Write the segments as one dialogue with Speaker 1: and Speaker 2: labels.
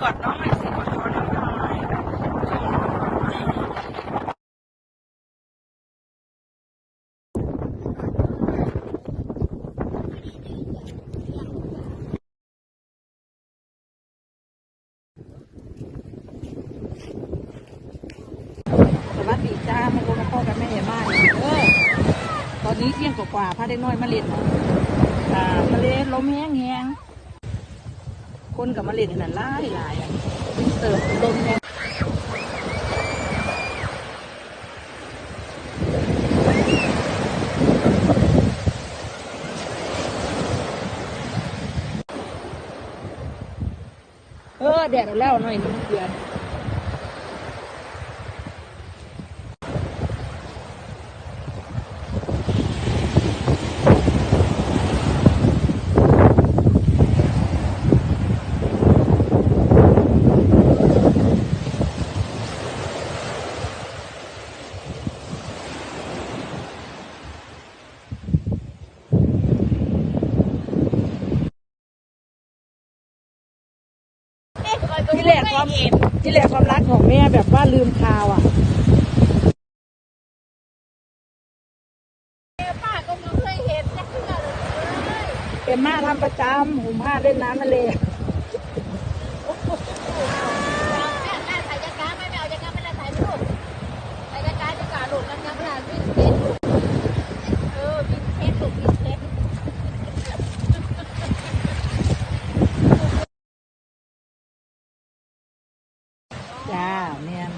Speaker 1: กอดน้องหน่อยสิกอดคอน้องหน่อยสวัสดีจ้ามาดูกับพ่อกับแม่ยายบ้านเออตอนนี้เที่ยงกว่าๆพาเด็กน้อยมาเล่นอ่ามาเล่นลมแห้งแห้ง คนกับมาเล่นขนาดหลายหลายเติบลมแห้งเออแดดแล้วหน่อยนึงเดือน ความที่แรกความรักของแม่แบบว่าลืมคราวอะ
Speaker 2: ป้าก็ไม่เคยเห็นจักเทื่อเลย
Speaker 1: เอ็มม่าทำประจำหุมผ้าเล่นน้ำทะเล
Speaker 2: แม่แม่ถ่ายจักรไม่ไม่เอาจักรไม่ได้ถ่ายรูปถ่ายจักรจักรหลุดกันยังไม่ได้วิ่งเทสเออวิ่งเทสหลุดวิ่งเทส
Speaker 1: จ้าเนียน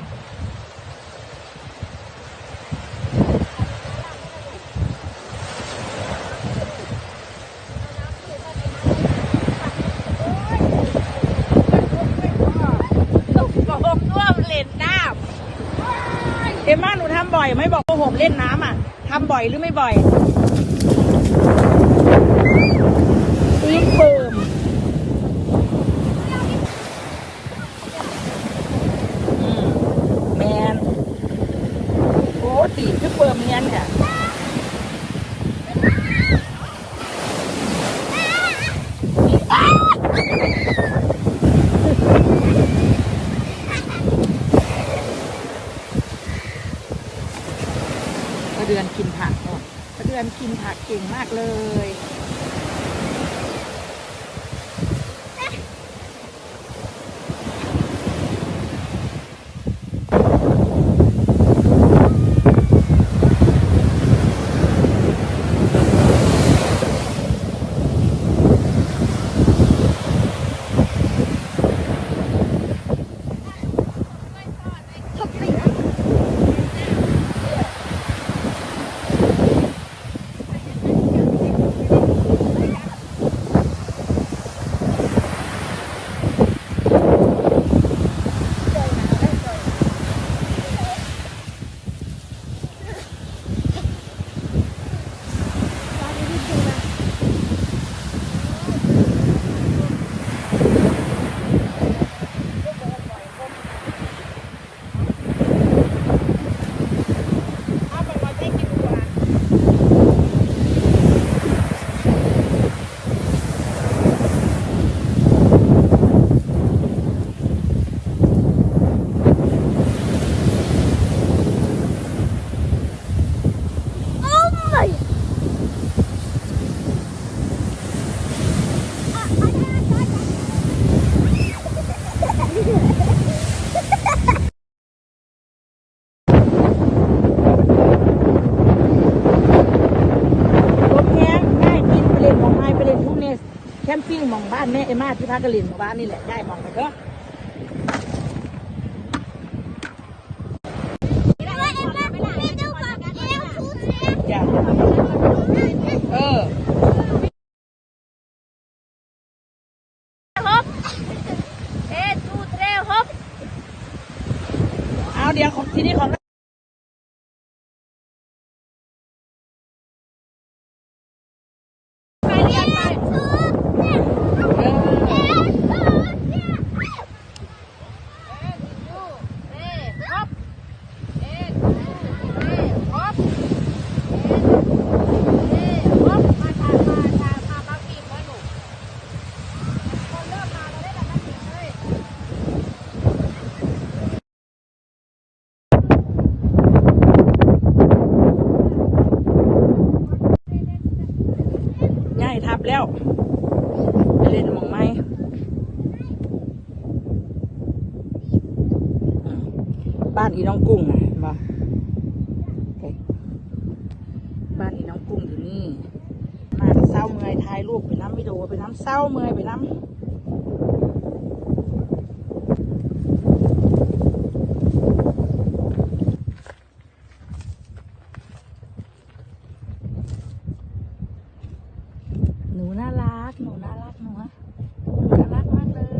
Speaker 1: เอ็มม่าหนูทำ บ่อยไม่บอกว่าผมเล่นน้ำอะทำบ่อยหรือไม่บ่อยตีนเปิมอืมแมนโอ้ตีนคือเปิมเนียนค่ะ มปิ้งมองบ้านแม่เอม่าที่พักกะลินหมู่บ้านนี่แหละได้มองไปเถอะ อีน้องกุ้งอะเห็นะไปบ้านอีน้องกุ้งอยู่นี่ มาเศร้าเมื่อยถ่ายรูปไปน้ำวิดีโอไปน้ำเศร้าเมื่อยไปน้ำ หนูน่ารัก หนูน่ารักหนูอะหนูน่ารักมากเลย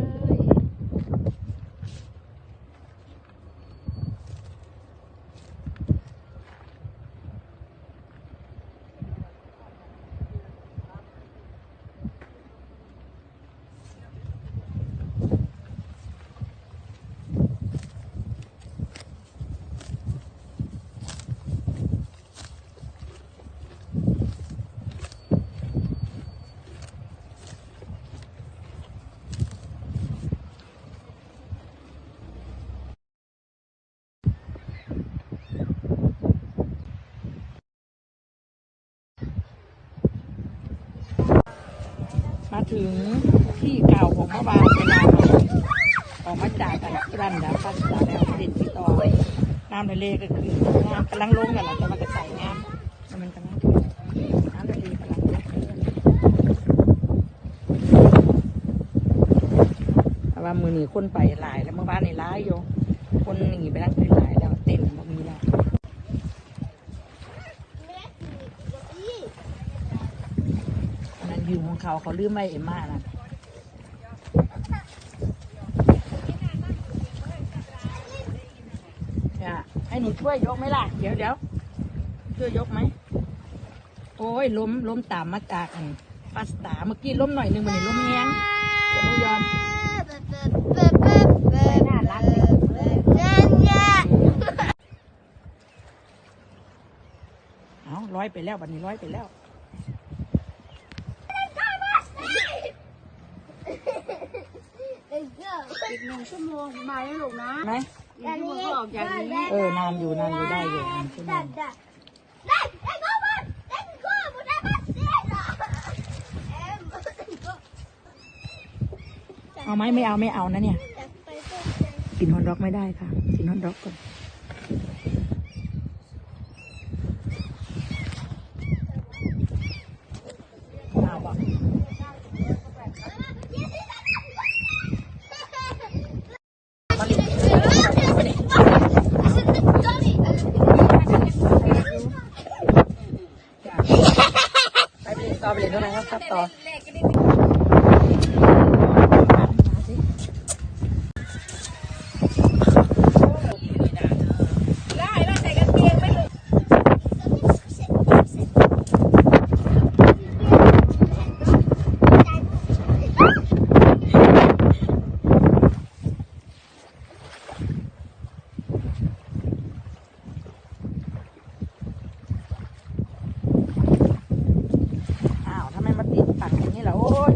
Speaker 1: มา ถึงที่เก่าของพระบาทเวลาออกมาจากกันรันดาพัสดาแล้วเด่นที่ต่อน้ำทะเลก็คือน้ำกำลังลงกันแหละแต่มันก็ใส่น้ำแต่มันกำลังขึ้นน้ำทะเลกำลังลงแต่ว่ามือหนีคนไปหลายแล้วเมื่อวานในร้ายอยู่คนหนีไปนั่งคืนหลายแล้วเต็มแบบนี้แล้ว อันนั้นวิวของเขาเขาลืมไม่เอ็มมานะเนี่ยให้หนูช่วยยกไหมล่ะ เดี๋ยวเดี๋ยวช่วยยกไหม โอ้ยล้มล้มตามมาจากันปาสตาเมื่อกี้ล้มหน่อยหนึงมันนี่ล้มแง้งไม่ยอม
Speaker 3: น่ารัก
Speaker 1: เอาร้อยไปแล้วบัดนี้ร้อยไปแล้ว
Speaker 3: อีกหนึ่ง ชั่วโมงมาแล้วลูกนะ
Speaker 1: ไหม
Speaker 3: อีกชั่วโมงก็ออกจากนี้
Speaker 1: เออนานอยู่นานอยู่ได้อยู่นานชั่วโมงเอาไหมไม่เอาไม่เอานะเนี่ย กินฮอนด็อกไม่ได้ค่ะ กินฮอนด็อกก่อนเอาบอกมาลิไปไปเรียนต่อ ไปเรียนเท่าไหร่ครับครับต่อ
Speaker 3: ได้แล้วใส่กางเกงไม่หลุด
Speaker 1: อ้าวทำไมมาติดฝั่งอย่างนี้ล่ะโอ้ย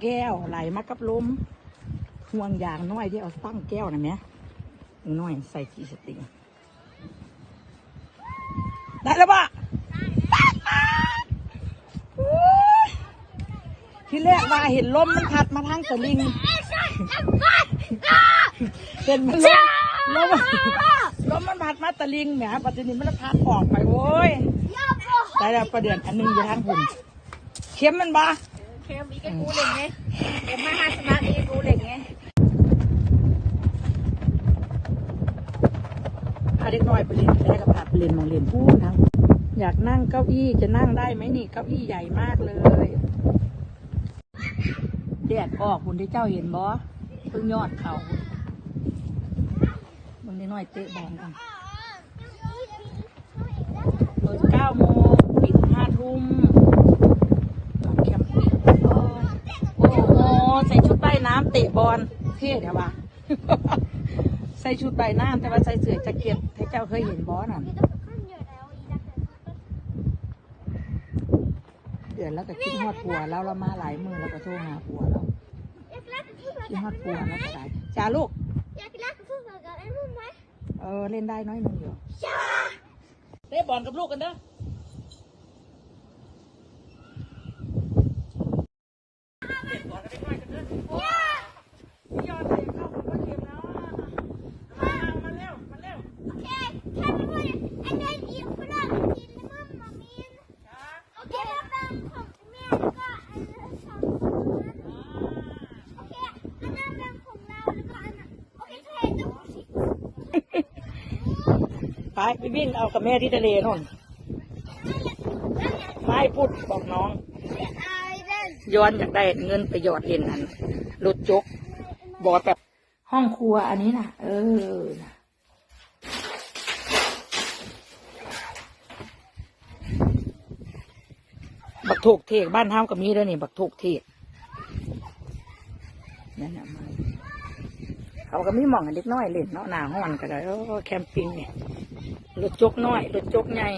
Speaker 1: แก้ วไหลมากับลมห่วงยางน้อยที่เอาตั้งแก้วนะแม่น้อยใส่จีสติงได้แล้วปะที่แรกว่าเห็นลมมันพัดมาทางสลิงเห็นมันลมลมลมมันพัดมาตะลิงแหมปัจจุบันมันพัดออกไปโว้ยได้แล้วประเดือนอันหนึงอยู่ทางหุ่นเข้มมันบ่
Speaker 3: เคมอีกไอ้า ห้าสมาร์ทอีกกูเหล็กไง
Speaker 1: พาเด็กน้อยไปเรียนแรกก็พาไปเรียนมองเรียนพูดทางอยากนั่งเก้าอี้จะนั่งได้ไหมนี่เก้าอี้ใหญ่มากเลยแดดออกคุณที่เจ้าเห็นบ่เพิ่งยอดเขาบางทีน้อยเตะบอลกันเปิดเก้าโมงปิดห้าทุ่มมาแคมปิ้งโอ้ยโอ้โห ใส่ชุดใต้น้ำเตะบอลเท่เดี๋ยววะใส่ชุดใต้น้ำแต่ว่าใส่เสื้อแจ็คเก็ตให้เจ้าเคยเห็นบอลน่ะดือนแล้วก็คิดฮอดผัวแล้วเรามาหลายมือแล้วก็โทรหาผัวเรา
Speaker 3: อยากเล่นกับพวกเรา
Speaker 1: คิดฮอดผัวแล้วก็ได้จ้าลูก
Speaker 3: อยากเล่นกับพวกเรากันไอ้มึงไหม
Speaker 1: เออเล่นได้น้อยหนึงอยู่
Speaker 3: จ้า
Speaker 1: เตะบอลกับลูกกันเด้อ
Speaker 3: ย่า
Speaker 1: พี่ยอดเลยเข้ามาก็เกมแล้วมามาเร็วมาเร็ว
Speaker 3: โอเคถ้าเป็นคนไอ้เด็กอีกคนละกินแล้วก็มามีนโอเคแล้วเป็นของแม่แล้วก็อันนั้นสองคนนั้นโอเคอันนั้นเป็นของเราแล้วก็อันนั้นโอเคเธอเห็นตัวสิ
Speaker 1: ไปไปวิ่งเอากับแม่ที่ทะเลนู่นไม่พูดบอกน้อง ย้อนอยากได้เงินไปหยอดเล่นอันรถจกบอดแบบห้องครัวอันนี้นะเออบักถูกเทกบ้านเฮาก็มีแล้วนี่บักถูกเทกนั่นนะมันเขาก็มีหมองให้เล็กน้อยเล่นเนาะหน้าห้อนก็ได้โอ้แคมปิ้งเนี่ย รถจกน้อยรถจกใหญ่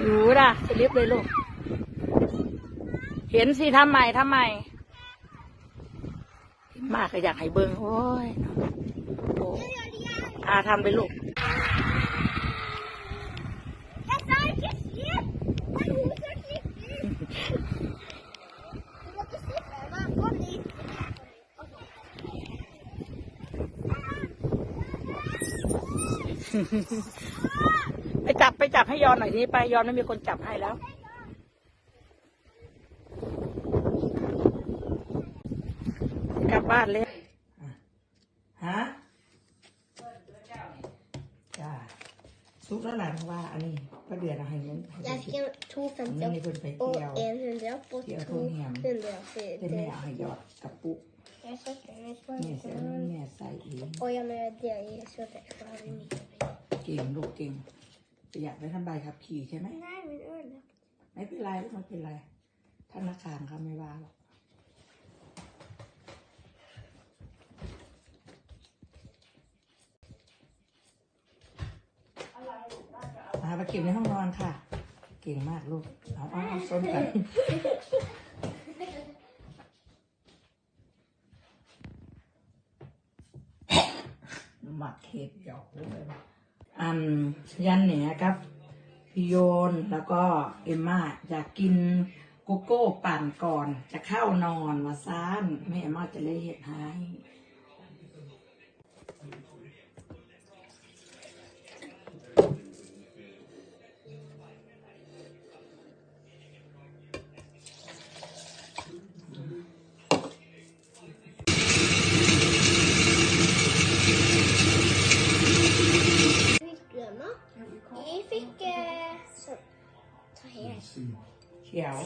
Speaker 1: อยู่ด่ะสลิปเลยลูก เห็นสิทำไมทำไมมากก็อยากให้เบิ้งโอ้ยโอ้อาทำไปลูก ไปจับไปจับให้ยอนหน่อยนี้ไปยอนไม่มีคนจับให้แล้ว กลับบ้านเลยฮะจ้าซุกแล้วหลานว่า อันนี้ก็เดือนเอาให้เงินให้
Speaker 3: Jag
Speaker 1: เงิน
Speaker 3: fick en
Speaker 1: อันนี้
Speaker 3: 250
Speaker 1: มีคนไป
Speaker 3: och
Speaker 1: เที่ยว
Speaker 3: en hundra och
Speaker 1: Tia
Speaker 3: två
Speaker 1: tog hem.
Speaker 3: hundra
Speaker 1: เป็นแม่เอาให้ยอดกับปุ๊
Speaker 3: Jag sätter mig
Speaker 1: แม่เสีย
Speaker 3: på
Speaker 1: แม่ใส่เอง
Speaker 3: Och jag menar det är så att jag har en mycket
Speaker 1: เก่งลูกเก่งประหยัดไว้ทำใบขับขี่ใช่ไหม
Speaker 3: Nej, men öl.
Speaker 1: ไม่เป็นไรลูกไม่เป็นไรธนาคารเขาไม่ว่าหรอกมาไปเก็บในห้องนอนค่ะ เก่งมากลูกเอาเอาเอาส้นกันหมักเห็ดหยอกเลย อันยันเนี่ยครับพี่โยนแล้วก็เอมมาอยากกินโกโก้ปั่นก่อน จะเข้านอนมาซ่านแม่เอมมาจะเลยเห็ดให้
Speaker 3: Vi fick... Eh, så, ta här.
Speaker 1: เขียว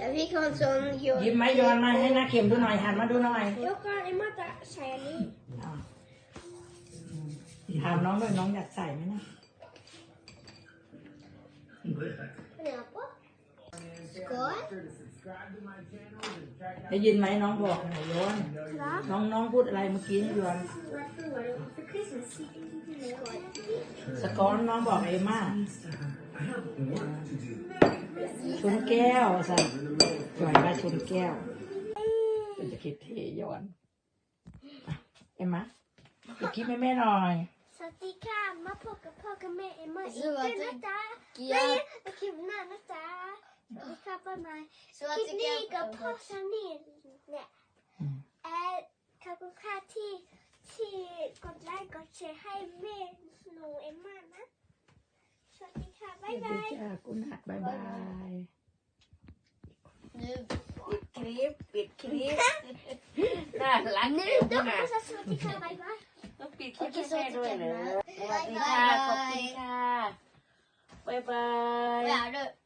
Speaker 3: Jag fick en sån...
Speaker 1: ยิ้มไหมโยนมาให้นาเข็มดูหน่อยหันมาดูหน่อย
Speaker 3: Jag kan Emma ta shiny.
Speaker 1: เอาถามน้องด้วยน้องอยากใส่ไหมนะ
Speaker 3: Funderar på. Skål.
Speaker 1: ได้ยินไหมน้องบอกหน่อยโยน
Speaker 3: Va?
Speaker 1: น้องน้องพูดอะไรเมื่อกี้นี่โยน
Speaker 3: Skål.
Speaker 1: สกอนน้องบอกเอมมาชนแก้วสัจอยมาชนแก้วเป็นจะคิดเทย้อนอะเอ็มมาไปคิดแม่แม่หน่อย
Speaker 3: Så att de kan man plocka plocka med Emma.
Speaker 2: Så att
Speaker 3: Inte
Speaker 2: det-
Speaker 3: nästa.
Speaker 2: Ja.
Speaker 3: Nej, jag kan nästa. Vi kan på mig.
Speaker 2: Så att
Speaker 3: Kan
Speaker 2: det
Speaker 3: ni gå
Speaker 2: kan...
Speaker 3: på ner? Nej.
Speaker 1: Mm.
Speaker 3: Eh, kan du ta till till gott läge och se hem med sno Emma? va? Så att de kan
Speaker 1: สวั
Speaker 3: bye
Speaker 1: สดี
Speaker 3: bye.
Speaker 1: จ้ากุนักบายบาย
Speaker 2: Nu, ปิดคลิปปิดคลิปน่ารัก
Speaker 3: Nu
Speaker 2: เดี๋ยว
Speaker 3: då
Speaker 2: นะ
Speaker 3: så att de kan bye bye.
Speaker 2: ต้องปิดคลิปให้แม่ด้วยเหรอสวัสดีค่ะขอบคุณค่ะ บ๊ายบาย
Speaker 3: Ja, du.